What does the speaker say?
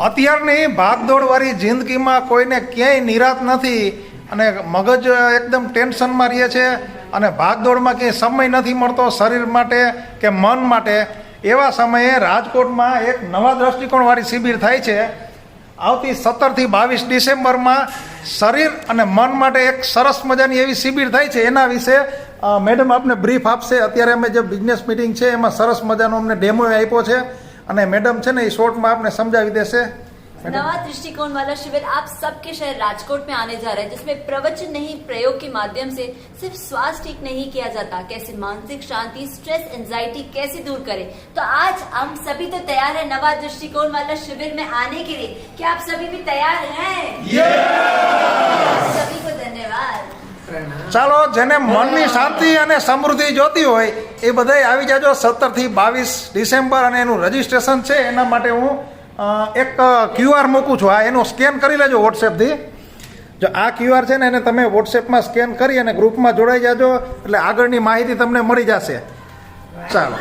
અત્યારની ભાગદોડવાળી જિંદગીમાં કોઈને ક્યાંય નિરાત નથી અને મગજ એકદમ ટેન્શનમાં રહે છે અને ભાગદોડમાં ક્યાંય સમય નથી મળતો શરીર માટે કે મન માટે. એવા સમયે રાજકોટમાં એક નવા દ્રષ્ટિકોણવાળી શિબિર થાય છે. આવતી સત્તરથી બાવીસ ડિસેમ્બરમાં શરીર અને મન માટે એક સરસ મજાની એવી શિબિર થાય છે. એના વિશે મેડમ આપને બ્રીફ આપશે. અત્યારે અમે જે બિઝનેસ મિટિંગ છે, એમાં સરસ મજાનો અમને ડેમો આપ્યો છે. અને મેડમ છે ને એ શોર્ટમાં આપને સમજાવી દેશે नवा दृष्टिकोण वाला शिविर आप सबके शहर राजकोट में आने जा रहा है जिसमें प्रवचन नहीं प्रयोग के माध्यम से सिर्फ स्वास्थ्य ठीक नहीं किया जाता कैसे मानसिक शांति स्ट्रेस एंजाइटी कैसे दूर करें तो आज हम सभी तो तैयार है नवा दृष्टिकोण वाला शिविर में आने के लिए क्या आप सभी भी तैयार हैं सभी ચાલો, જેને મનની શાંતિ અને સમૃદ્ધિ જોતી હોય, એ બધાય આવી જાજો સત્તરથી બાવીસ ડિસેમ્બર અને એનું રજિસ્ટ્રેશન છે. એના માટે હું એક ક્યુઆર મૂકું છું. આ એનું સ્કેન કરી લેજો વોટ્સએપથી. જો આ ક્યુઆર છે ને, એને તમે વોટ્સએપમાં સ્કેન કરી અને ગ્રુપમાં જોડાઈ જાજો, એટલે આગળની માહિતી તમને મળી જશે. ચાલો.